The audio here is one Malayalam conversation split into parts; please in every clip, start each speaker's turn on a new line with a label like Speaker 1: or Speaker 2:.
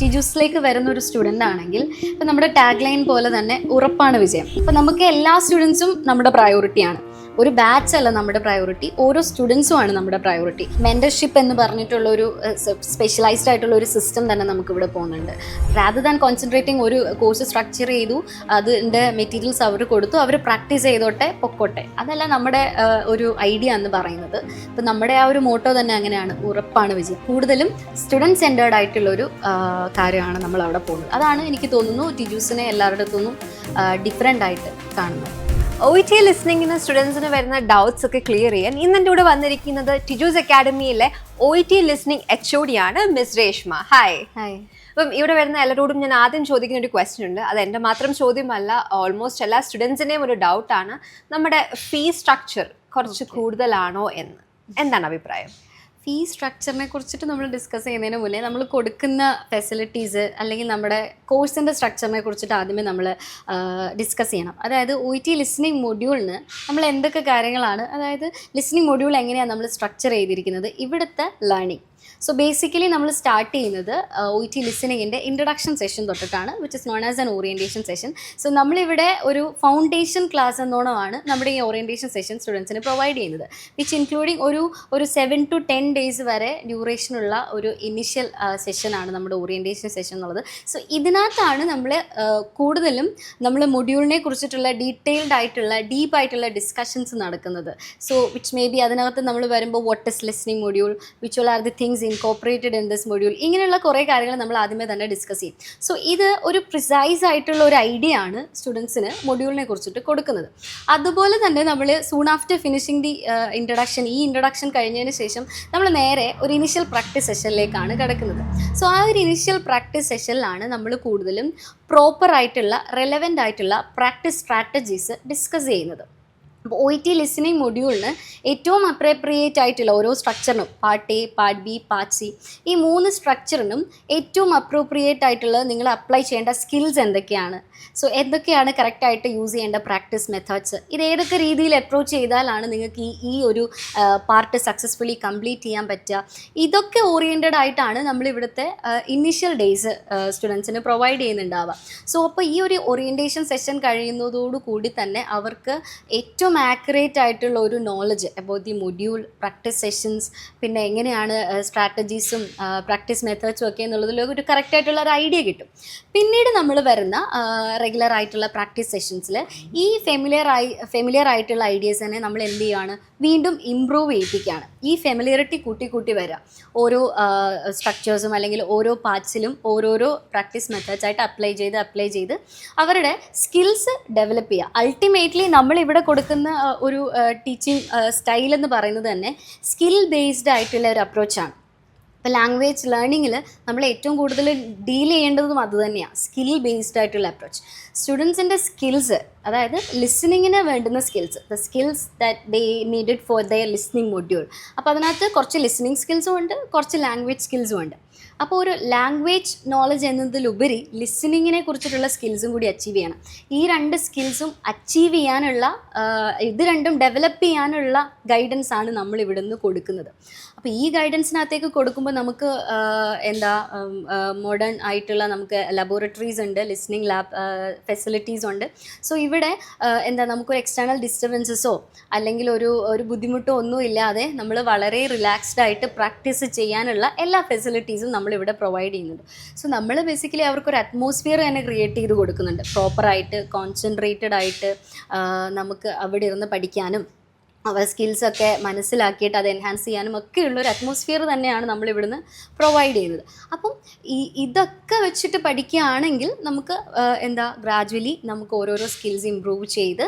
Speaker 1: ടിജൂസിലേക്ക് വരുന്ന ഒരു സ്റ്റുഡന്റ് ആണെങ്കിൽ ഇപ്പം നമ്മുടെ ടാഗ് ലൈൻ പോലെ തന്നെ ഉറപ്പാണ് വിജയം. അപ്പം നമുക്ക് എല്ലാ സ്റ്റുഡൻസും നമ്മുടെ പ്രയോറിറ്റിയാണ് ഒരു ബാച്ച് അല്ല നമ്മുടെ പ്രയോറിറ്റി ഓരോ സ്റ്റുഡൻസും ആണ് നമ്മുടെ പ്രയോറിറ്റി മെന്റർഷിപ്പ് എന്ന് പറഞ്ഞിട്ടുള്ള ഒരു സ്പെഷ്യലൈസ്ഡ് ആയിട്ടുള്ള ഒരു സിസ്റ്റം തന്നെ നമുക്ക് ഇവിടെ പോകുന്നുണ്ട്. റാദർ ദാൻ കോൺസെൻട്രേറ്റിംഗ് ഒരു കോഴ്സ് സ്ട്രക്ചർ ചെയ്തു അതിന്റെ മെറ്റീരിയൽസ് അവർ കൊടുത്തു അവർ പ്രാക്ടീസ് ചെയ്തോട്ടെ പൊക്കോട്ടെ. അതല്ല നമ്മുടെ ഒരു ഐഡിയ എന്ന് പറയുന്നത്. ഇപ്പം നമ്മുടെ ആ ഒരു മോട്ടോ തന്നെ അങ്ങനെയാണ് ഉറപ്പാണ് വിജയം. കൂടുതലും സ്റ്റുഡന്റ് സെന്റേർഡ് ആയിട്ടുള്ള ഒരു കാര്യമാണ് നമ്മൾ അവിടെ പോകുന്നത്. അതാണ് എനിക്ക് തോന്നുന്നു ടിജൂസിനെ എല്ലാവരുടെ അടുത്തൊന്നും ഡിഫറെന്റ് ആയിട്ട് കാണുന്നത്.
Speaker 2: ഒ ടി ലിസ്ണിങ്ങിന് സ്റ്റുഡൻസിന് വരുന്ന ഡൗട്ട്സ് ഒക്കെ ക്ലിയർ ചെയ്യാൻ ഇന്ന് എന്റെ കൂടെ വന്നിരിക്കുന്നത് Tiju's അക്കാഡമിയിലെ O T listening H O D ആണ് മിസ് രേഷ്മ. ഹായ്
Speaker 1: ഹായ്
Speaker 2: അപ്പം ഇവിടെ വരുന്ന എല്ലാരോടും ഞാൻ ആദ്യം ചോദിക്കുന്ന ഒരു ക്വസ്റ്റ്യൻ ഉണ്ട്. അത് എന്റെ മാത്രം ചോദ്യമല്ല ഓൾമോസ്റ്റ് എല്ലാ സ്റ്റുഡൻസിന്റെയും ഒരു ഡൗട്ടാണ് നമ്മുടെ ഫീ സ്ട്രക്ചർ കുറച്ച് കൂടുതലാണോ എന്ന്? എന്താണ് അഭിപ്രായം?
Speaker 1: ഫീ സ്ട്രക്ചറിനെ കുറിച്ചിട്ട് നമ്മൾ ഡിസ്കസ് ചെയ്യുന്നതിന് മുന്നേ നമ്മൾ കൊടുക്കുന്ന ഫെസിലിറ്റീസ് അല്ലെങ്കിൽ നമ്മുടെ കോഴ്സിന്റെ സ്ട്രക്ചറിനെ കുറിച്ചിട്ട് ആദ്യമേ നമ്മൾ ഡിസ്കസ് ചെയ്യണം. അതായത് ഒ ടി ലിസ്ണിംഗ് മൊഡ്യൂളിന് നമ്മൾ എന്തൊക്കെ കാര്യങ്ങളാണ് അതായത് ലിസ്ണിംഗ് മൊഡ്യൂൾ എങ്ങനെയാണ് നമ്മൾ സ്ട്രക്ചർ ചെയ്തിരിക്കുന്നത് ഇവിടുത്തെ ലേണിംഗ് സോ ബേസിക്കലി നമ്മൾ സ്റ്റാർട്ട് ചെയ്യുന്നത് ഒ ടി ലിസണിങ്ങിന്റെ introduction session തൊട്ടിട്ടാണ് which is known as an orientation session so നമ്മളിവിടെ ഒരു ഫൗണ്ടേഷൻ ക്ലാസ് എന്നോണമാണ് നമ്മുടെ ഈ ഓറിയന്റേഷൻ സെഷൻ സ്റ്റുഡൻസിന് പ്രൊവൈഡ് ചെയ്യുന്നത്. വിച്ച് ഇൻക്ലൂഡിങ് ഒരു ഒരു സെവൻ ടു ടെൻ ഡേയ്സ് വരെ ഡ്യൂറേഷനുള്ള ഒരു ഇനിഷ്യൽ സെഷനാണ് നമ്മുടെ ഓറിയന്റേഷൻ സെഷൻ എന്നുള്ളത്. സോ ഇതിനകത്താണ് നമ്മൾ കൂടുതലും നമ്മൾ മൊഡ്യൂളിനെ കുറിച്ചിട്ടുള്ള ഡീറ്റെയിൽഡ് ആയിട്ടുള്ള ഡീപ്പ് ആയിട്ടുള്ള ഡിസ്കഷൻസ് നടക്കുന്നത്. സോ വിച്ച് മേ ബി അതിനകത്ത് നമ്മൾ വരുമ്പോൾ what is listening module which all are the things incorporated in this module ഇങ്ങനെയുള്ള കുറേ കാര്യങ്ങൾ നമ്മൾ ആദ്യമേ തന്നെ ഡിസ്കസ് ചെയ്യും. സോ ഇത് ഒരു പ്രിസൈസ് ആയിട്ടുള്ള ഒരു ഐഡിയ ആണ് സ്റ്റുഡൻസിന് മൊഡ്യൂളിനെ കുറിച്ചിട്ട് കൊടുക്കുന്നത്. അതുപോലെ തന്നെ നമ്മൾ soon after finishing the introduction ഈ ഇൻട്രഡക്ഷൻ കഴിഞ്ഞതിന് ശേഷം നമ്മൾ നേരെ ഒരു ഇനിഷ്യൽ പ്രാക്ടീസ് സെഷനിലേക്കാണ് കിടക്കുന്നത്. സോ ആ ഒരു ഇനിഷ്യൽ പ്രാക്ടീസ് സെഷനിലാണ് നമ്മൾ കൂടുതലും പ്രോപ്പറായിട്ടുള്ള റെലവെന്റ് ആയിട്ടുള്ള പ്രാക്ടീസ് സ്ട്രാറ്റജീസ് ഡിസ്കസ് ചെയ്യുന്നത്. ഒ ടി ലിസണിങ് മൊഡ്യൂളിന് ഏറ്റവും അപ്രോപ്രിയേറ്റ് ആയിട്ടുള്ള ഓരോ സ്ട്രക്ചറിനും part A part B part C ഈ മൂന്ന് സ്ട്രക്ചറിനും ഏറ്റവും അപ്രോപ്രിയേറ്റ് ആയിട്ടുള്ള നിങ്ങൾ അപ്ലൈ ചെയ്യേണ്ട സ്കിൽസ് എന്തൊക്കെയാണ്? സോ എന്തൊക്കെയാണ് കറക്റ്റായിട്ട് യൂസ് ചെയ്യേണ്ട പ്രാക്ടീസ് മെത്തേഡ്സ് ഇത് ഏതൊക്കെ രീതിയിൽ അപ്രോച്ച് ചെയ്താലാണ് നിങ്ങൾക്ക് ഈ ഈ ഒരു പാർട്ട് സക്സസ്ഫുള്ളി കംപ്ലീറ്റ് ചെയ്യാൻ പറ്റുക? ഇതൊക്കെ ഓറിയന്റഡ് ആയിട്ടാണ് നമ്മൾ ഇവിടുത്തെ ഇനിഷ്യൽ ഡേയ്സ് സ്റ്റുഡൻസിന് പ്രൊവൈഡ് ചെയ്യുന്നുണ്ടാവുക. സോ അപ്പോൾ ഈ ഒരു ഓറിയന്റേഷൻ സെഷൻ കഴിയുന്നതോടുകൂടി തന്നെ അവർക്ക് ഏറ്റവും ആക്യുറേറ്റ് ആയിട്ടുള്ള ഒരു knowledge about the module practice sessions പിന്നെ എങ്ങനെയാണ് സ്ട്രാറ്റജീസും പ്രാക്ടീസ് മെത്തേഡ്സും ഒക്കെ എന്നുള്ളതിൽ ഒരു കറക്റ്റ് ആയിട്ടുള്ള ഒരു ഐഡിയ കിട്ടും. പിന്നീട് നമ്മൾ വരുന്ന റെഗുലർ ആയിട്ടുള്ള പ്രാക്ടീസ് സെഷൻസിൽ ഈ ഫെമിലിയർ ആയി ഫെമിലിയർ ആയിട്ടുള്ള ഐഡിയാസ് തന്നെ നമ്മൾ എന്ത് ചെയ്യുകയാണ് വീണ്ടും ഇമ്പ്രൂവ് ചെയ്യിപ്പിക്കുകയാണ്. ഈ ഫെമിലിയറിറ്റി കൂട്ടി കൂട്ടി വരിക ഓരോ സ്ട്രക്ചേഴ്സും അല്ലെങ്കിൽ ഓരോ പാർട്സിലും ഓരോരോ പ്രാക്ടീസ് മെത്തേഡ്സ് ആയിട്ട് അപ്ലൈ ചെയ്ത് അപ്ലൈ ചെയ്ത് അവരുടെ സ്കിൽസ് ഡെവലപ്പ് ചെയ്യുക. അൾട്ടിമേറ്റ്ലി നമ്മൾ ഇവിടെ കൊടുക്കുന്ന ആ, ഒരു ടീച്ചിങ് സ്റ്റൈൽ എന്ന് പറയുന്നത് തന്നെ സ്കിൽ ബേസ്ഡ് ആയിട്ടുള്ള ഒരു അപ്രോച്ചാണ് ഇപ്പോൾ ലാംഗ്വേജ് ലേണിങ്ങിൽ നമ്മൾ ഏറ്റവും കൂടുതൽ ഡീൽ ചെയ്യേണ്ടതും അതുതന്നെയാണ് സ്കിൽ ബേസ്ഡ് ആയിട്ടുള്ള അപ്രോച്ച് സ്റ്റുഡൻസിന്റെ സ്കിൽസ് അതായത് ലിസണിങ്ങിന് വേണ്ടുന്ന skills the skills that they needed for their listening module അപ്പോൾ അതിനകത്ത് കുറച്ച് ലിസണിങ് സ്കിൽസും ഉണ്ട് കുറച്ച് ലാംഗ്വേജ് സ്കിൽസും ഉണ്ട്. അപ്പോൾ ഒരു ലാംഗ്വേജ് നോളജ് എന്നതിലുപരി ലിസണിങ്ങിനെ കുറിച്ചിട്ടുള്ള സ്കിൽസും കൂടി അച്ചീവ് ചെയ്യണം. ഈ രണ്ട് സ്കിൽസും അച്ചീവ് ചെയ്യാനുള്ള ഇത് രണ്ടും ഡെവലപ്പ് ചെയ്യാനുള്ള ഗൈഡൻസ് ആണ് നമ്മൾ ഇവിടെ നിന്ന് കൊടുക്കുന്നത്. അപ്പോൾ ഈ ഗൈഡൻസിനകത്തേക്ക് കൊടുക്കുമ്പോൾ നമുക്ക് എന്താ മോഡേൺ ആയിട്ടുള്ള നമുക്ക് ലബോറട്ടറീസ് ഉണ്ട് ലിസ്ണിംഗ് ലാബ് ഫെസിലിറ്റീസ് ഉണ്ട്. സോ ഇവിടെ എന്താ നമുക്കൊരു എക്സ്റ്റേണൽ ഡിസ്റ്റർബൻസസോ അല്ലെങ്കിൽ ഒരു ഒരു ബുദ്ധിമുട്ടോ ഒന്നും ഇല്ലാതെ നമ്മൾ വളരെ റിലാക്സ്ഡ് ആയിട്ട് പ്രാക്ടീസ് ചെയ്യാനുള്ള എല്ലാ ഫെസിലിറ്റീസും നമ്മളിവിടെ പ്രൊവൈഡ് ചെയ്യുന്നുണ്ട്. സോ നമ്മൾ ബേസിക്കലി അവർക്കൊരു അറ്റ്മോസ്ഫിയർ തന്നെ ക്രിയേറ്റ് ചെയ്ത് കൊടുക്കുന്നുണ്ട്. പ്രോപ്പറായിട്ട് കോൺസെൻട്രേറ്റഡ് ആയിട്ട് നമുക്ക് അവിടെ ഇരുന്ന് പഠിക്കാനും അവരുടെ സ്കിൽസൊക്കെ മനസ്സിലാക്കിയിട്ട് അത് എൻഹാൻസ് ചെയ്യാനും ഒക്കെയുള്ള ഒരു അറ്റ്മോസ്ഫിയർ തന്നെയാണ് നമ്മൾ ഇവിടുന്ന് പ്രൊവൈഡ് ചെയ്യുന്നത്. അപ്പം ഈ ഇതൊക്കെ വെച്ചിട്ട് പഠിക്കുകയാണെങ്കിൽ നമുക്ക് എന്താ ഗ്രാജുവലി നമുക്ക് ഓരോരോ സ്കിൽസ് ഇമ്പ്രൂവ് ചെയ്ത്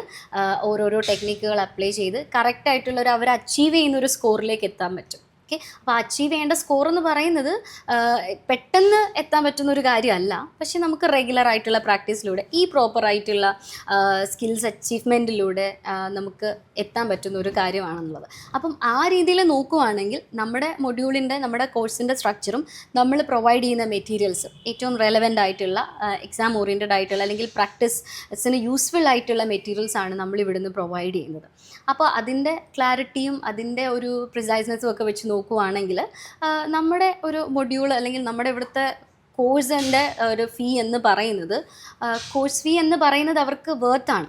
Speaker 1: ഓരോരോ ടെക്നിക്കുകൾ അപ്ലൈ ചെയ്ത് കറക്റ്റായിട്ടുള്ളൊരു അവർ അച്ചീവ് ചെയ്യുന്ന ഒരു സ്കോറിലേക്ക് എത്താൻ പറ്റും. ഓക്കെ. അപ്പോൾ അച്ചീവ് ചെയ്യേണ്ട സ്കോർ എന്ന് പറയുന്നത് പെട്ടെന്ന് എത്താൻ പറ്റുന്ന ഒരു കാര്യമല്ല. പക്ഷെ നമുക്ക് റെഗുലർ ആയിട്ടുള്ള പ്രാക്ടീസിലൂടെ ഈ പ്രോപ്പർ ആയിട്ടുള്ള സ്കിൽസ് അച്ചീവ്മെന്റിലൂടെ നമുക്ക് എത്താൻ പറ്റുന്ന ഒരു കാര്യമാണെന്നുള്ളത് അപ്പം ആ രീതിയിൽ നോക്കുവാണെങ്കിൽ നമ്മുടെ മൊഡ്യൂളിന്റെ നമ്മുടെ കോഴ്സിന്റെ സ്ട്രക്ചറും നമ്മൾ പ്രൊവൈഡ് ചെയ്യുന്ന മെറ്റീരിയൽസ് ഏറ്റവും റെലവെന്റ് ആയിട്ടുള്ള എക്സാം ഓറിയന്റഡ് ആയിട്ടുള്ള അല്ലെങ്കിൽ പ്രാക്ടീസിന് യൂസ്ഫുൾ ആയിട്ടുള്ള മെറ്റീരിയൽസ് ആണ് നമ്മൾ ഇവിടുന്ന് പ്രൊവൈഡ് ചെയ്യുന്നത്. അപ്പോൾ അതിന്റെ ക്ലാരിറ്റിയും അതിന്റെ ഒരു പ്രിസൈസ്നെസ്സും ഒക്കെ വെച്ച് നോക്കുവാണെങ്കിൽ നമ്മുടെ ഒരു മൊഡ്യൂൾ അല്ലെങ്കിൽ നമ്മുടെ ഇവിടുത്തെ കോഴ്സിന്റെ ഒരു ഫീ എന്ന് പറയുന്നത് കോഴ്സ് ഫീ എന്ന് പറയുന്നത് അവർക്ക് വേർത്താണ്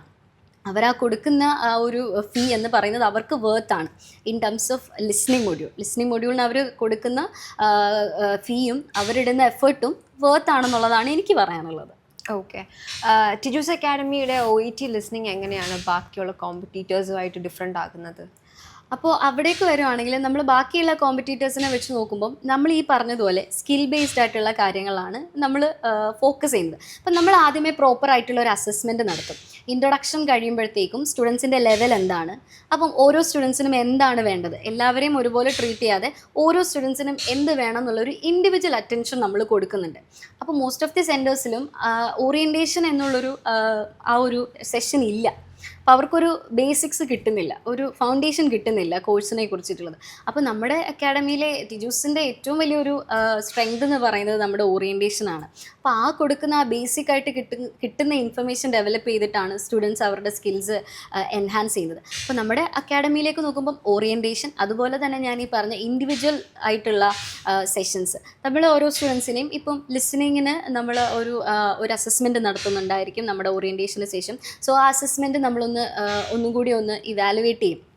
Speaker 1: അവർ ആ കൊടുക്കുന്ന ആ ഒരു ഫീ എന്ന് പറയുന്നത് അവർക്ക് വേർത്താണ് in terms of listening module listening മൊഡ്യൂളിന് അവർ കൊടുക്കുന്ന ഫീയും അവരിടുന്ന എഫേർട്ടും വേർത്താണെന്നുള്ളതാണ് എനിക്ക് പറയാനുള്ളത്.
Speaker 2: ഓക്കെ ടിജൂസ് അക്കാഡമിയുടെ ഒ ഇ ടി ലിസ്ണിംഗ് എങ്ങനെയാണ് ബാക്കിയുള്ള കോമ്പറ്റീറ്റേഴ്സുമായിട്ട് ഡിഫറെന്റ് ആകുന്നത്
Speaker 1: അപ്പോൾ അവിടേക്ക് വരുവാണെങ്കിൽ നമ്മൾ ബാക്കിയുള്ള കോമ്പറ്റീറ്റേഴ്സിനെ വെച്ച് നോക്കുമ്പോൾ നമ്മൾ ഈ പറഞ്ഞതുപോലെ സ്കിൽ ബേസ്ഡ് ആയിട്ടുള്ള കാര്യങ്ങളാണ് നമ്മൾ ഫോക്കസ് ചെയ്യുന്നത്. അപ്പം നമ്മൾ ആദ്യമേ പ്രോപ്പർ ആയിട്ടുള്ള ഒരു അസസ്മെന്റ് നടത്തും. ഇൻട്രൊഡക്ഷൻ കഴിയുമ്പോഴത്തേക്കും സ്റ്റുഡൻസിന്റെ ലെവൽ എന്താണ്? അപ്പം ഓരോ സ്റ്റുഡൻസിനും എന്താണ് വേണ്ടത്? എല്ലാവരെയും ഒരുപോലെ ട്രീറ്റ് ചെയ്യാതെ ഓരോ സ്റ്റുഡൻസിനും എന്ത് വേണം എന്നുള്ളൊരു ഇൻഡിവിജ്വൽ അറ്റൻഷൻ നമ്മൾ കൊടുക്കുന്നുണ്ട്. അപ്പോൾ മോസ്റ്റ് ഓഫ് ദി സെന്റേഴ്സിലും ഓറിയന്റേഷൻ എന്നുള്ളൊരു ആ, ആ ഒരു സെഷൻ ഇല്ല. അപ്പോൾ അവർക്കൊരു ബേസിക്സ് കിട്ടുന്നില്ല. ഒരു ഫൗണ്ടേഷൻ കിട്ടുന്നില്ല കോഴ്സിനെ കുറിച്ചിട്ടുള്ളത്. അപ്പോൾ നമ്മുടെ അക്കാഡമിയിലെ ടിജൂസിന്റെ ഏറ്റവും വലിയൊരു സ്ട്രെങ്ത് എന്ന് പറയുന്നത് നമ്മുടെ ഓറിയന്റേഷൻ ആണ്. അപ്പോൾ ആ കൊടുക്കുന്ന ആ ബേസിക് ആയിട്ട് കിട്ടുന്ന കിട്ടുന്ന ഇൻഫർമേഷൻ ഡെവലപ്പ് ചെയ്തിട്ടാണ് സ്റ്റുഡൻസ് അവരുടെ സ്കിൽസ് എൻഹാൻസ് ചെയ്യുന്നത്. അപ്പോൾ നമ്മുടെ അക്കാഡമിയിലേക്ക് നോക്കുമ്പം ഓറിയന്റേഷൻ അതുപോലെ തന്നെ ഞാൻ ഈ പറഞ്ഞ ഇൻഡിവിജ്വൽ ആയിട്ടുള്ള സെഷൻസ് നമ്മൾ ഓരോ സ്റ്റുഡൻസിനെയും ഇപ്പം ലിസണിങ്ങിന് നമ്മൾ ഒരു ഒരു അസസ്മെന്റ് നടത്തുന്നുണ്ടായിരിക്കും നമ്മുടെ ഓറിയന്റേഷന് ശേഷം സോ ആ അസസ്മെന്റ് നമ്മളൊന്ന് ആ, ഒന്നും കൂടി ഒന്ന് ഇവാലുവേറ്റ് ചെയ്യും.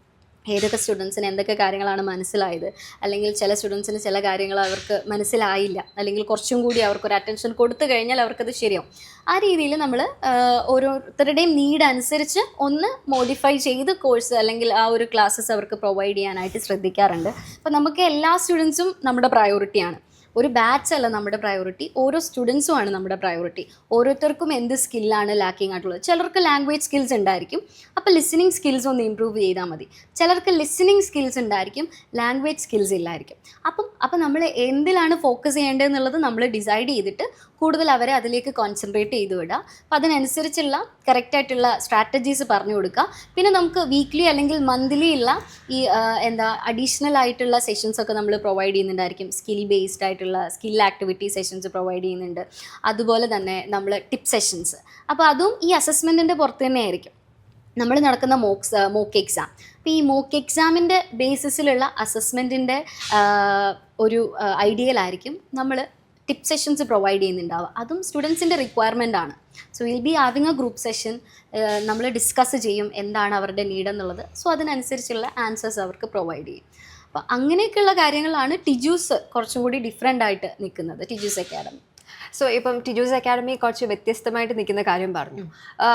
Speaker 1: ഏതൊക്കെ സ്റ്റുഡൻസിന് എന്തൊക്കെ കാര്യങ്ങളാണ് മനസ്സിലായത്? അല്ലെങ്കിൽ ചില സ്റ്റുഡൻസിന് ചില കാര്യങ്ങൾ അവർക്ക് മനസ്സിലായില്ല. അല്ലെങ്കിൽ കുറച്ചും കൂടി അവർക്കൊരു അറ്റൻഷൻ കൊടുത്തു കഴിഞ്ഞാൽ അവർക്കത് ശരിയാവും. ആ രീതിയിൽ നമ്മൾ ഓരോരുത്തരുടെയും നീഡ് അനുസരിച്ച് ഒന്ന് മോഡിഫൈ ചെയ്ത് കോഴ്സ് അല്ലെങ്കിൽ ആ ഒരു ക്ലാസ്സസ് അവർക്ക് പ്രൊവൈഡ് ചെയ്യാനായിട്ട് ശ്രദ്ധിക്കാറുണ്ട്. അപ്പോൾ നമുക്ക് എല്ലാ സ്റ്റുഡൻസും നമ്മുടെ പ്രയോറിറ്റിയാണ് ഒരു ബാച്ച് അല്ല നമ്മുടെ പ്രയോറിറ്റി ഓരോ സ്റ്റുഡൻസും ആണ് നമ്മുടെ പ്രയോറിറ്റി ഓരോരുത്തർക്കും എന്ത് സ്കില്ലാണ് ലാക്കിംഗ് ആയിട്ടുള്ളത്. ചിലർക്ക് ലാംഗ്വേജ് സ്കിൽസ് ഉണ്ടായിരിക്കും. അപ്പോൾ ലിസണിങ് സ്കിൽസ് ഒന്ന് ഇമ്പ്രൂവ് ചെയ്താൽ മതി. ചിലർക്ക് ലിസണിങ് സ്കിൽസ് ഉണ്ടായിരിക്കും ലാംഗ്വേജ് സ്കിൽസ് ഇല്ലായിരിക്കും. അപ്പം അപ്പം നമ്മൾ എന്തിലാണ് ഫോക്കസ് ചെയ്യേണ്ടതെന്നുള്ളത് നമ്മൾ ഡിസൈഡ് ചെയ്തിട്ട് കൂടുതൽ അവരെ അതിലേക്ക് കോൺസെൻട്രേറ്റ് ചെയ്ത് വിടുക. അപ്പം അതിനനുസരിച്ചുള്ള കറക്റ്റായിട്ടുള്ള സ്ട്രാറ്റജീസ് പറഞ്ഞു കൊടുക്കുക. പിന്നെ നമുക്ക് വീക്ക്ലി അല്ലെങ്കിൽ മന്ത്ലി ഉള്ള ഈ എന്താ അഡീഷണൽ ആയിട്ടുള്ള സെഷൻസ് ഒക്കെ നമ്മൾ പ്രൊവൈഡ് ചെയ്യുന്നുണ്ടായിരിക്കും. സ്കിൽ ബേസ്ഡ് ആയിട്ടുള്ള സ്കിൽ ആക്ടിവിറ്റി സെഷൻസ് പ്രൊവൈഡ് ചെയ്യുന്നുണ്ട്. അതുപോലെ തന്നെ നമ്മൾ ടിപ്പ് സെഷൻസ് അപ്പോൾ അതും ഈ അസസ്മെന്റിന്റെ പുറത്ത് തന്നെ ആയിരിക്കും. നമ്മൾ നടക്കുന്ന മോക്സ് മോക്ക് എക്സാം അപ്പോൾ ഈ മോക്ക് എക്സാമിന്റെ ബേസിസിലുള്ള അസസ്മെന്റിന്റെ ഒരു ഐഡിയയിലായിരിക്കും നമ്മൾ ടിപ്പ് സെഷൻസ് പ്രൊവൈഡ് ചെയ്യുന്നുണ്ടാവുക. അതും സ്റ്റുഡൻസിന്റെ റിക്വയർമെന്റ് ആണ്. So will be having a group session നമ്മൾ ഡിസ്കസ് ചെയ്യും എന്താണ് അവരുടെ നീഡ് എന്നുള്ളത്. സോ അതിനനുസരിച്ചുള്ള ആൻസേഴ്സ് അവർക്ക് പ്രൊവൈഡ് ചെയ്യും. അപ്പോൾ അങ്ങനെയൊക്കെയുള്ള കാര്യങ്ങളാണ് ടിജൂസ് കുറച്ചും കൂടി ഡിഫറെന്റ് ആയിട്ട് നിൽക്കുന്നത് ടിജൂസ് അക്കാഡമി
Speaker 2: സോ ഇപ്പം ടിജൂസ് അക്കാഡമി കുറച്ച് വ്യത്യസ്തമായിട്ട് നിൽക്കുന്ന കാര്യം പറഞ്ഞു.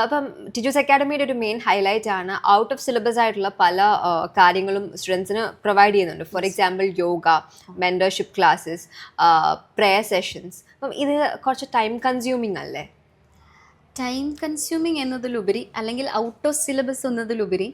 Speaker 2: അപ്പം ടിജൂസ് അക്കാഡമിയുടെ ഒരു മെയിൻ ഹൈലൈറ്റ് ആണ് ഔട്ട് ഓഫ് സിലബസ് ആയിട്ടുള്ള പല കാര്യങ്ങളും സ്റ്റുഡൻസിന് പ്രൊവൈഡ് ചെയ്യുന്നുണ്ട്. For example yoga mentorship classes prayer sessions അപ്പം ഇത് കുറച്ച് ടൈം കൺസ്യൂമിങ് അല്ലേ?
Speaker 1: ടൈം കൺസ്യൂമിങ് എന്നതിലുപരി അല്ലെങ്കിൽ ഔട്ട് ഓഫ് സിലബസ് എന്നതിലുപരി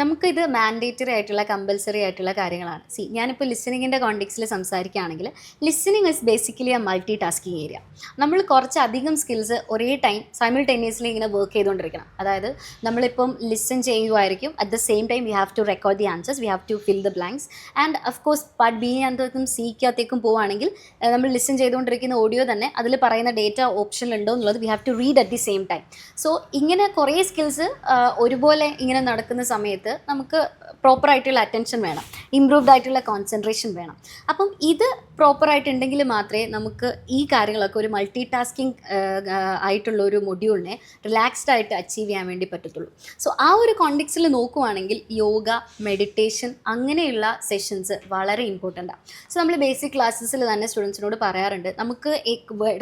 Speaker 1: നമുക്കിത് മാൻഡേറ്ററി ആയിട്ടുള്ള കമ്പൽസറി ആയിട്ടുള്ള കാര്യങ്ങളാണ്. സി ഞാനിപ്പോൾ ലിസണിങ്ങിന്റെ കോണ്ടെക്സിൽ സംസാരിക്കുകയാണെങ്കിൽ listening is basically a multi tasking area നമ്മൾ കുറച്ചധികം സ്കിൽസ് ഒരേ ടൈം സൈമിൾട്ടേനിയസ്ലി ഇങ്ങനെ വർക്ക് ചെയ്തുകൊണ്ടിരിക്കണം. അതായത് നമ്മളിപ്പം listen ചെയ്യുമായിരിക്കും at the same time we have to record the answers we have to fill the blanks and of course part B അകത്തേക്കും സിക്കകത്തേക്കും പോവുകയാണെങ്കിൽ നമ്മൾ ലിസൺ ചെയ്തുകൊണ്ടിരിക്കുന്ന ഓഡിയോ തന്നെ അതിൽ പറയുന്ന ഡേറ്റ ഓപ്ഷനിലുണ്ടോ എന്നുള്ളത് we have to read at the same time so ഇങ്ങനെ കുറേ സ്കിൽസ് ഒരുപോലെ ഇങ്ങനെ നടക്കുന്ന സമയത്ത് നമുക്ക് പ്രോപ്പർ ആയിട്ടുള്ള അറ്റൻഷൻ വേണം. ഇമ്പ്രൂവ്ഡ് ആയിട്ടുള്ള കോൺസെൻട്രേഷൻ വേണം. അപ്പം ഇത് പ്രോപ്പറായിട്ടുണ്ടെങ്കിൽ മാത്രമേ നമുക്ക് ഈ കാര്യങ്ങളൊക്കെ ഒരു മൾട്ടി ടാസ്കിങ് ആയിട്ടുള്ള ഒരു മൊഡ്യൂളിനെ റിലാക്സ്ഡ് ആയിട്ട് അച്ചീവ് ചെയ്യാൻ വേണ്ടി പറ്റത്തുള്ളൂ. സോ ആ ഒരു കോണ്ടെക്സിൽ നോക്കുവാണെങ്കിൽ യോഗ മെഡിറ്റേഷൻ അങ്ങനെയുള്ള സെഷൻസ് വളരെ ഇമ്പോർട്ടന്റ് ആണ് സോ നമ്മൾ ബേസിക് ക്ലാസ്സസിൽ തന്നെ സ്റ്റുഡൻസിനോട് പറയാറുണ്ട് നമുക്ക്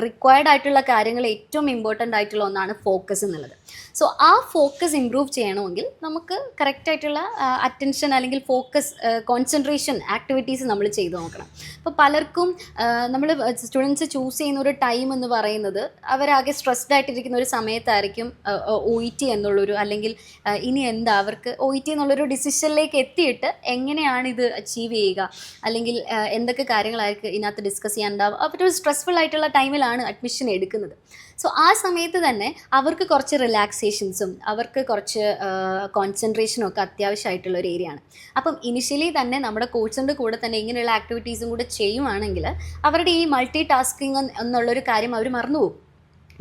Speaker 1: റിക്വയർഡ് ആയിട്ടുള്ള കാര്യങ്ങൾ ഏറ്റവും ഇമ്പോർട്ടന്റ് ആയിട്ടുള്ള ഒന്നാണ് ഫോക്കസ് എന്നുള്ളത്. സോ ആ ഫോക്കസ് ഇമ്പ്രൂവ് ചെയ്യണമെങ്കിൽ നമുക്ക് കറക്റ്റായിട്ടുള്ള അറ്റൻഷൻ അല്ലെങ്കിൽ ഫോക്കസ് കോൺസെൻട്രേഷൻ ആക്ടിവിറ്റീസ് നമ്മൾ ചെയ്തു നോക്കണം. അപ്പോൾ പലർക്കും നമ്മൾ സ്റ്റുഡൻസ് ചൂസ് ചെയ്യുന്ന ഒരു ടൈം എന്ന് പറയുന്നത് അവരാകെ സ്ട്രെസ്ഡ് ആയിട്ടിരിക്കുന്ന ഒരു സമയത്തായിരിക്കും ഒ ഇ ടി എന്നുള്ളൊരു അല്ലെങ്കിൽ ഇനി എന്താ അവർക്ക് ഒ ഇ ടി എന്നുള്ളൊരു ഡിസിഷനിലേക്ക് എത്തിയിട്ട് എങ്ങനെയാണ് ഇത് അച്ചീവ് ചെയ്യുക? അല്ലെങ്കിൽ എന്തൊക്കെ കാര്യങ്ങളായിരിക്കും ഇതിനകത്ത് ഡിസ്കസ് ചെയ്യാനുണ്ടാവുക? ഒരു സ്ട്രെസ്ഫുൾ ആയിട്ടുള്ള ടൈമിലാണ് അഡ്മിഷൻ എടുക്കുന്നത്. സോ ആ സമയത്ത് തന്നെ അവർക്ക് കുറച്ച് റിലാക്സേഷൻസും അവർക്ക് കുറച്ച് കോൺസെൻട്രേഷനും ഒക്കെ അത്യാവശ്യമായിട്ടുള്ള ഒരു ഏരിയ ആണ്. അപ്പം ഇനിഷ്യലി തന്നെ നമ്മുടെ കോച്ചിന്റെ കൂടെ തന്നെ ഇങ്ങനെയുള്ള ആക്ടിവിറ്റീസും കൂടെ ചെയ്യുവാണെങ്കിൽ അവരുടെ ഈ മൾട്ടി ടാസ്കിങ് എന്നുള്ളൊരു കാര്യം അവർ മറന്നുപോകും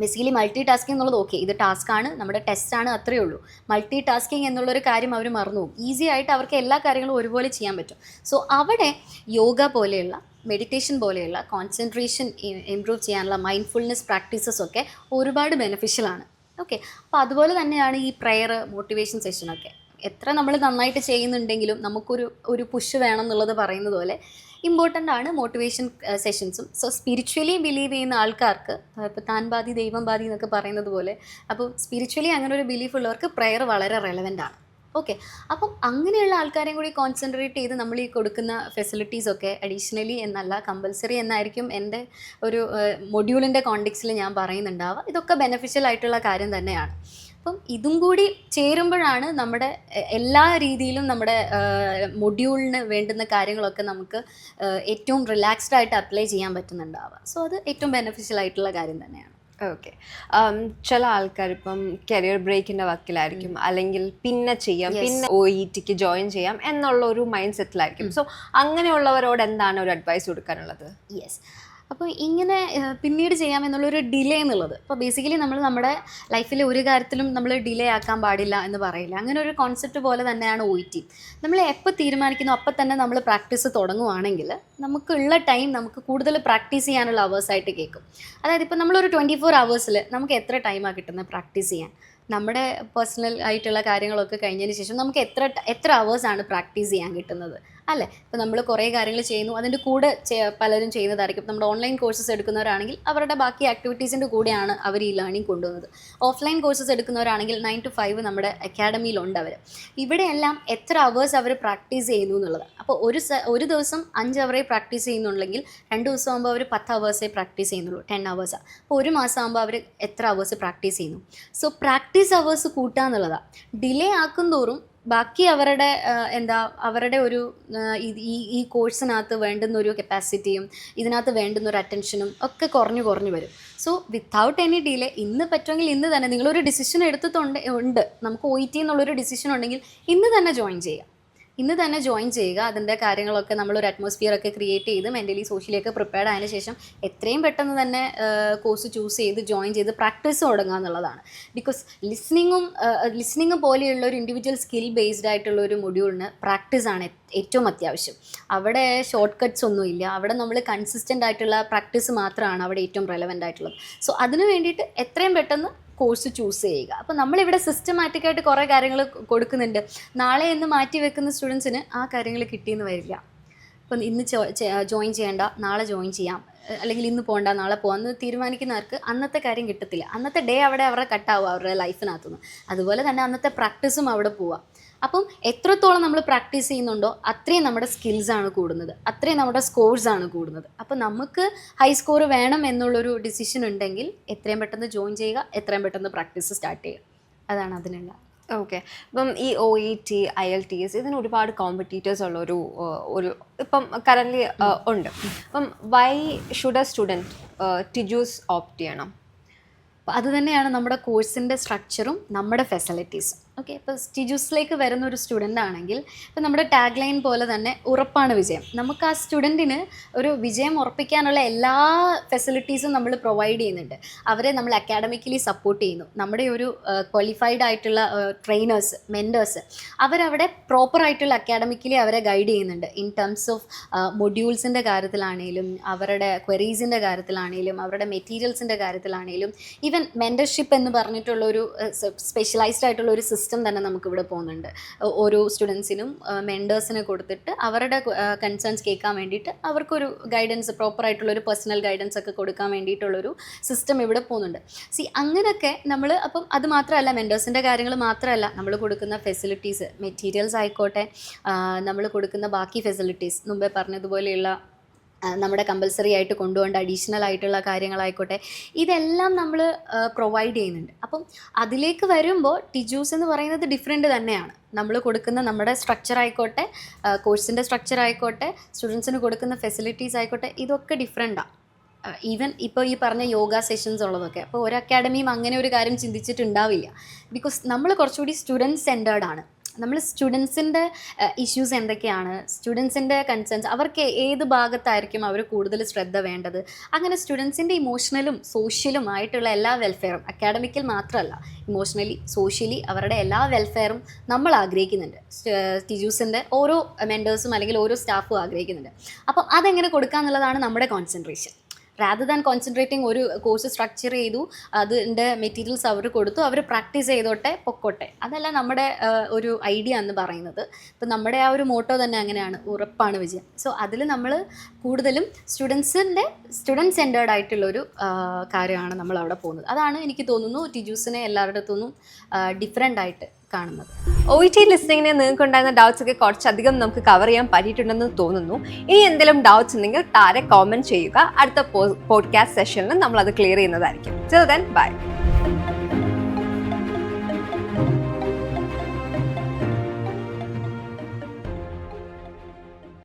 Speaker 1: ബേസിക്കലി മൾട്ടി ടാസ്കിംഗ് എന്നുള്ളത് ഓക്കെ ഇത് ടാസ്ക് ആണ് നമ്മുടെ ടെസ്റ്റ് ആണ് അത്രയേ ഉള്ളൂ. മൾട്ടി ടാസ്കിങ് എന്നുള്ളൊരു കാര്യം അവർ മറന്നു പോകും. ഈസി ആയിട്ട് അവർക്ക് എല്ലാ കാര്യങ്ങളും ഒരുപോലെ ചെയ്യാൻ പറ്റും. സോ അവിടെ യോഗ പോലെയുള്ള മെഡിറ്റേഷൻ പോലെയുള്ള കോൺസെൻട്രേഷൻ ഇമ്പ്രൂവ് ചെയ്യാനുള്ള മൈൻഡ്ഫുൾനെസ് പ്രാക്ടീസസ് ഒക്കെ ഒരുപാട് ബെനിഫിഷ്യൽ ആണ്. ഓക്കെ അപ്പോൾ അതുപോലെ തന്നെയാണ് ഈ പ്രെയർ മോട്ടിവേഷൻ സെഷനൊക്കെ എത്ര നമ്മൾ നന്നായിട്ട് ചെയ്യുന്നുണ്ടെങ്കിലും നമുക്കൊരു ഒരു പുഷ് വേണം എന്നുള്ളത് പറയുന്നത് പോലെ ഇമ്പോർട്ടന്റ് ആണ് മോട്ടിവേഷൻ സെഷൻസും സോ സ്പിരിച്വലി ബിലീവ് ചെയ്യുന്ന ആൾക്കാർക്ക് ഇപ്പോൾ താൻ ബാധി ദൈവം ബാധി എന്നൊക്കെ പറയുന്നത് പോലെ അപ്പോൾ സ്പിരിച്വലി അങ്ങനെ ഒരു ബിലീഫ് ഉള്ളവർക്ക് പ്രെയർ വളരെ റെലവന്റ് ആണ്. ഓക്കെ അപ്പം അങ്ങനെയുള്ള ആൾക്കാരെയും കൂടി കോൺസെൻട്രേറ്റ് ചെയ്ത് നമ്മൾ ഈ കൊടുക്കുന്ന ഫെസിലിറ്റീസ് ഒക്കെ അഡീഷണലി എന്നല്ല കമ്പൽസറി എന്നായിരിക്കും എന്റെ ഒരു മൊഡ്യൂളിന്റെ കോണ്ടെക്സിൽ ഞാൻ പറയുന്നുണ്ടാവുക. ഇതൊക്കെ ബെനഫിഷ്യൽ ആയിട്ടുള്ള കാര്യം തന്നെയാണ്. അപ്പം ഇതും കൂടി ചേരുമ്പോഴാണ് നമ്മുടെ എല്ലാ രീതിയിലും നമ്മുടെ മൊഡ്യൂളിന് വേണ്ടുന്ന കാര്യങ്ങളൊക്കെ നമുക്ക് ഏറ്റവും റിലാക്സ്ഡ് ആയിട്ട് അപ്ലൈ ചെയ്യാൻ പറ്റുന്നുണ്ടാവുക. സോ അത് ഏറ്റവും ബെനഫിഷ്യൽ ആയിട്ടുള്ള കാര്യം തന്നെയാണ്.
Speaker 2: ഓക്കെ ചില ആൾക്കാർ ഇപ്പം കരിയർ ബ്രേക്കിന്റെ വക്കിലായിരിക്കും. അല്ലെങ്കിൽ പിന്നെ ചെയ്യാം പിന്നെ ഒ ഇ ടിക്ക് ജോയിൻ ചെയ്യാം എന്നുള്ള ഒരു മൈൻഡ് സെറ്റിലായിരിക്കും സോ അങ്ങനെയുള്ളവരോട് എന്താണ് ഒരു അഡ്വൈസ് കൊടുക്കാനുള്ളത്?
Speaker 1: യെസ് അപ്പോൾ ഇങ്ങനെ പിന്നീട് ചെയ്യാമെന്നുള്ളൊരു ഡിലേ എന്നുള്ളത്. അപ്പോൾ ബേസിക്കലി നമ്മൾ നമ്മുടെ ലൈഫിൽ ഒരു കാര്യത്തിലും നമ്മൾ ഡിലേ ആക്കാൻ പാടില്ല എന്ന് പറയില്ല. അങ്ങനെ ഒരു കോൺസെപ്റ്റ് പോലെ തന്നെയാണ് ഒ ടി നമ്മൾ എപ്പോൾ തീരുമാനിക്കുന്നു അപ്പം തന്നെ നമ്മൾ പ്രാക്ടീസ് തുടങ്ങുവാണെങ്കിൽ നമുക്കുള്ള ടൈം നമുക്ക് കൂടുതൽ പ്രാക്ടീസ് ചെയ്യാനുള്ള അവേഴ്സായിട്ട് കേൾക്കും. അതായത് ഇപ്പോൾ നമ്മളൊരു ട്വന്റി ഫോർ അവേഴ്സിൽ നമുക്ക് എത്ര ടൈമാണ് കിട്ടുന്നത് പ്രാക്ടീസ് ചെയ്യാൻ? നമ്മുടെ പേഴ്സണൽ ആയിട്ടുള്ള കാര്യങ്ങളൊക്കെ കഴിഞ്ഞതിന് ശേഷം നമുക്ക് എത്ര എത്ര അവേഴ്സാണ് പ്രാക്ടീസ് ചെയ്യാൻ കിട്ടുന്നത്? അല്ലേ? ഇപ്പോൾ നമ്മൾ കുറേ കാര്യങ്ങൾ ചെയ്യുന്നു. അതിന്റെ കൂടെ പലരും ചെയ്യുന്നതായിരിക്കും. നമ്മുടെ ഓൺലൈൻ കോഴ്സസ് എടുക്കുന്നവരാണെങ്കിൽ അവരുടെ ബാക്കി ആക്ടിവിറ്റീസിന്റെ കൂടെയാണ് അവർ ഈ ലേണിംഗ് കൊണ്ടുവന്നത്. ഓഫ്ലൈൻ കോഴ്സസ് എടുക്കുന്നവരാണെങ്കിൽ നയൻ ടു ഫൈവ് നമ്മുടെ അക്കാഡമിയിലുണ്ട് അവർ ഇവിടെയെല്ലാം എത്ര അവേഴ്സ് അവർ പ്രാക്ടീസ് ചെയ്യുന്നു എന്നുള്ളത്. അപ്പോൾ ഒരു ഒരു ദിവസം അഞ്ച് അവറെ പ്രാക്ടീസ് ചെയ്യുന്നുണ്ടെങ്കിൽ രണ്ട് ദിവസം ആകുമ്പോൾ അവർ പത്ത് അവേഴ്സേ പ്രാക്ടീസ് ചെയ്യുന്നുള്ളൂ. ടെൻ അവേഴ്സാണ് അപ്പോൾ ഒരു മാസം ആകുമ്പോൾ അവർ എത്ര അവേഴ്സ് പ്രാക്ടീസ് ചെയ്യുന്നു. സോ പ്രാക്ടീസ് അവേഴ്സ് കൂട്ടുക എന്നുള്ളതാണ് ഡിലേ ആക്കും തോറും ബാക്കി അവരുടെ എന്താ അവരുടെ ഒരു ഈ ഈ കോഴ്സിനകത്ത് വേണ്ടുന്ന ഒരു കപ്പാസിറ്റിയും ഇതിനകത്ത് വേണ്ടുന്ന ഒരു അറ്റൻഷനും ഒക്കെ കുറഞ്ഞു കുറഞ്ഞു വരും. സോ വിത്തൗട്ട് എനി ഡിലേ ഇന്ന് പറ്റുമെങ്കിൽ ഇന്ന് തന്നെ നിങ്ങളൊരു ഡിസിഷൻ എടുത്തിട്ടുണ്ട് ഉണ്ട്. നമുക്ക് ഒ ഇ ടി എന്നുള്ളൊരു ഡിസിഷൻ ഉണ്ടെങ്കിൽ ഇന്ന് തന്നെ ജോയിൻ ചെയ്യുക ഇന്ന് തന്നെ ജോയിൻ ചെയ്യുക. അതിന്റെ കാര്യങ്ങളൊക്കെ നമ്മളൊരു അറ്റ്മോസ്ഫിയർ ഒക്കെ ക്രിയേറ്റ് ചെയ്ത് മെന്റലി സോഷ്യലി ഒക്കെ പ്രിപ്പയർഡ് ആയതിനു ശേഷം എത്രയും പെട്ടെന്ന് തന്നെ കോഴ്സ് ചൂസ് ചെയ്ത് ജോയിൻ ചെയ്ത് പ്രാക്ടീസ് തുടങ്ങുക എന്നുള്ളതാണ്. ബിക്കോസ് ലിസ്ണിങ്ങും ലിസ്ണിങ് പോലെയുള്ള ഒരു ഇൻഡിവിജ്വൽ സ്കിൽ ബേസ്ഡ് ആയിട്ടുള്ള ഒരു മൊഡ്യൂളിന് പ്രാക്ടീസ് ആണ് ഏറ്റവും അത്യാവശ്യം. അവിടെ ഷോർട്ട് കട്ട്സ് ഒന്നുമില്ല അവിടെ നമ്മൾ കൺസിസ്റ്റന്റ് ആയിട്ടുള്ള പ്രാക്ടീസ് മാത്രമാണ് അവിടെ ഏറ്റവും റെലവന്റ് ആയിട്ടുള്ളത്. സോ അതിന് വേണ്ടിയിട്ട് എത്രയും പെട്ടെന്ന് കോഴ്സ് ചൂസ് ചെയ്യുക. അപ്പോൾ നമ്മളിവിടെ സിസ്റ്റമാറ്റിക് ആയിട്ട് കുറേ കാര്യങ്ങൾ കൊടുക്കുന്നുണ്ട്. നാളെ എന്ന് മാറ്റി വെക്കുന്ന സ്റ്റുഡൻസിന് ആ കാര്യങ്ങൾ കിട്ടിയെന്ന് വരില്ല. ഇപ്പം ഇന്ന് ജോയിൻ ചെയ്യേണ്ട നാളെ ജോയിൻ ചെയ്യാം. അല്ലെങ്കിൽ ഇന്ന് പോകണ്ട നാളെ പോകാം എന്ന് തീരുമാനിക്കുന്നവർക്ക് അന്നത്തെ കാര്യം കിട്ടത്തില്ല. അന്നത്തെ ഡേ അവിടെ അവരുടെ കട്ടാവും അവരുടെ ലൈഫിനകത്തുനിന്ന് അതുപോലെ തന്നെ അന്നത്തെ പ്രാക്ടീസും അവിടെ പോവാം. അപ്പം എത്രത്തോളം നമ്മൾ പ്രാക്ടീസ് ചെയ്യുന്നുണ്ടോ അത്രയും നമ്മുടെ സ്കിൽസ് ആണ് കൂടുന്നത്. അത്രയും നമ്മുടെ സ്കോർസ് ആണ് കൂടുന്നത്. അപ്പം നമുക്ക് ഹൈ സ്കോർ വേണം എന്നുള്ളൊരു ഡിസിഷൻ ഉണ്ടെങ്കിൽ എത്രയും പെട്ടെന്ന് ജോയിൻ ചെയ്യുക എത്രയും പെട്ടെന്ന് പ്രാക്ടീസ് സ്റ്റാർട്ട് ചെയ്യുക. അതാണ് അതിനുള്ള.
Speaker 2: ഓക്കെ ഇപ്പം ഈ O E T I L T S ഇതിന് ഒരുപാട് കോമ്പറ്റീറ്റേഴ്സ് ഉള്ള ഒരു ഒരു ഇപ്പം കറന്റ്ലി ഉണ്ട്. അപ്പം വൈ ഷുഡ് എ സ്റ്റുഡന്റ് ടിജൂസ് ഓപ്റ്റ് ചെയ്യണം?
Speaker 1: അപ്പോൾ അതുതന്നെയാണ് നമ്മുടെ കോഴ്സിന്റെ സ്ട്രക്ചറും നമ്മുടെ ഫെസിലിറ്റീസും ഓക്കെ ഇപ്പോൾ സ്റ്റിജൂസിലേക്ക് വരുന്ന ഒരു സ്റ്റുഡന്റ് ആണെങ്കിൽ ഇപ്പോൾ നമ്മുടെ ടാഗ് ലൈൻ പോലെ തന്നെ ഉറപ്പാണ് വിജയം. നമുക്ക് ആ സ്റ്റുഡന്റിന് ഒരു വിജയം ഉറപ്പിക്കാനുള്ള എല്ലാ ഫെസിലിറ്റീസും നമ്മൾ പ്രൊവൈഡ് ചെയ്യുന്നുണ്ട്. അവരെ നമ്മൾ അക്കാഡമിക്കലി സപ്പോർട്ട് ചെയ്യുന്നു. നമ്മുടെ ഒരു ക്വാളിഫൈഡ് ആയിട്ടുള്ള ട്രെയിനേഴ്സ് മെന്റേഴ്സ് അവരവിടെ പ്രോപ്പറായിട്ടുള്ള അക്കാഡമിക്കലി അവരെ ഗൈഡ് ചെയ്യുന്നുണ്ട്. ഇൻ ടേംസ് ഓഫ് മൊഡ്യൂൾസിന്റെ കാര്യത്തിലാണെങ്കിലും അവരുടെ ക്വരീസിന്റെ കാര്യത്തിലാണെങ്കിലും അവരുടെ മെറ്റീരിയൽസിന്റെ കാര്യത്തിലാണെങ്കിലും ഈവൻ മെന്റർഷിപ്പ് എന്ന് പറഞ്ഞിട്ടുള്ള ഒരു സ്പെഷ്യലൈസ്ഡ് ആയിട്ടുള്ള ഒരു സിസ്റ്റം തന്നെ നമുക്കിവിടെ പോകുന്നുണ്ട്. ഓരോ സ്റ്റുഡൻസിനും മെൻഡേഴ്സിനെ കൊടുത്തിട്ട് അവരുടെ കൺസേൺസ് കേൾക്കാൻ വേണ്ടിയിട്ട് അവർക്കൊരു ഗൈഡൻസ് ഒരു പേഴ്സണൽ ഗൈഡൻസ് ഒക്കെ കൊടുക്കാൻ വേണ്ടിയിട്ടുള്ളൊരു സിസ്റ്റം ഇവിടെ പോകുന്നുണ്ട്. സി അങ്ങനെയൊക്കെ നമ്മൾ അപ്പം അത് മാത്രമല്ല മെൻഡേഴ്സിന്റെ കാര്യങ്ങൾ മാത്രമല്ല നമ്മൾ കൊടുക്കുന്ന ഫെസിലിറ്റീസ് മെറ്റീരിയൽസ് ആയിക്കോട്ടെ നമ്മൾ കൊടുക്കുന്ന ബാക്കി ഫെസിലിറ്റീസ് മുമ്പേ പറഞ്ഞതുപോലെയുള്ള നമ്മുടെ കമ്പൽസറി ആയിട്ട് കൊണ്ടുപോകേണ്ട അഡീഷണൽ ആയിട്ടുള്ള കാര്യങ്ങളായിക്കോട്ടെ ഇതെല്ലാം നമ്മൾ പ്രൊവൈഡ് ചെയ്യുന്നുണ്ട്. അപ്പം അതിലേക്ക് വരുമ്പോൾ ടിജൂസ് എന്ന് പറയുന്നത് ഡിഫറെന്റ് തന്നെയാണ്. നമ്മൾ കൊടുക്കുന്ന നമ്മുടെ സ്ട്രക്ചർ ആയിക്കോട്ടെ കോഴ്സിന്റെ സ്ട്രക്ചർ ആയിക്കോട്ടെ സ്റ്റുഡൻസിന് കൊടുക്കുന്ന ഫെസിലിറ്റീസ് ആയിക്കോട്ടെ ഇതൊക്കെ ഡിഫറെന്റാണ് ഈവൻ ഇപ്പോൾ ഈ പറഞ്ഞ യോഗ സെഷൻസ് ഉള്ളതൊക്കെ. അപ്പോൾ ഒരു അക്കാഡമിയും അങ്ങനെ ഒരു കാര്യം ചിന്തിച്ചിട്ടുണ്ടാവില്ല. ബിക്കോസ് നമ്മൾ കുറച്ചുകൂടി സ്റ്റുഡന്റ് സെന്റേർഡ് ആണ്. നമ്മൾ സ്റ്റുഡൻസിന്റെ ഇഷ്യൂസ് എന്തൊക്കെയാണ്? സ്റ്റുഡൻസിന്റെ കൺസേൺസ് അവർക്ക് ഏത് ഭാഗത്തായിരിക്കും അവർ കൂടുതൽ ശ്രദ്ധ വേണ്ടത്? അങ്ങനെ സ്റ്റുഡൻസിന്റെ ഇമോഷണലും സോഷ്യലും ആയിട്ടുള്ള എല്ലാ വെൽഫെയറും അക്കാഡമിക്കിൽ മാത്രമല്ല ഇമോഷണലി സോഷ്യലി അവരുടെ എല്ലാ വെൽഫെയറും നമ്മൾ ആഗ്രഹിക്കുന്നുണ്ട്. ടീച്ചേഴ്സിന്റെ ഓരോ മെന്റേഴ്സും അല്ലെങ്കിൽ ഓരോ സ്റ്റാഫും ആഗ്രഹിക്കുന്നുണ്ട്. അപ്പം അതെങ്ങനെ കൊടുക്കുക എന്നുള്ളതാണ് നമ്മുടെ കോൺസെൻട്രേഷൻ റാദർ ദാൻ കോൺസെൻട്രേറ്റിംഗ് ഒരു കോഴ്സ് സ്ട്രക്ചർ ചെയ്തു അതിന്റെ മെറ്റീരിയൽസ് അവർ കൊടുത്തു അവർ പ്രാക്ടീസ് ചെയ്തോട്ടെ പൊക്കോട്ടെ. അതല്ല നമ്മുടെ ഒരു ഐഡിയ എന്ന് പറയുന്നത്. ഇപ്പം നമ്മുടെ ആ ഒരു മോട്ടോ തന്നെ അങ്ങനെയാണ് ഉറപ്പാണ് വിജയം. സോ അതിൽ നമ്മൾ കൂടുതലും സ്റ്റുഡൻസിന്റെ സ്റ്റുഡന്റ് സെന്റേർഡ് ആയിട്ടുള്ളൊരു കാര്യമാണ് നമ്മൾ അവിടെ പോകുന്നത്. അതാണ് എനിക്ക് തോന്നുന്നു ടിജൂസിനെ എല്ലാവരുടെ അടുത്തൊന്നും ഡിഫറെന്റ് ആയിട്ട് കാണുന്നത്.
Speaker 2: ഒ ടി ലിസ്ണിങ്ങിനെ നിങ്ങൾക്ക് ഉണ്ടായിരുന്ന ഡൗട്ട്സ് ഒക്കെ കുറച്ചധികം നമുക്ക് കവർ ചെയ്യാൻ പറ്റിയിട്ടുണ്ടെന്ന് തോന്നുന്നു. ഇനി എന്തെങ്കിലും ഡൗട്ട്സ് ഉണ്ടെങ്കിൽ താരെ കോമെന്റ് ചെയ്യുക. അടുത്ത പോഡ്കാസ്റ്റ് സെഷനിൽ നമ്മൾ അത് ക്ലിയർ ചെയ്യുന്നതായിരിക്കും. ചെറുതൻ ബൈ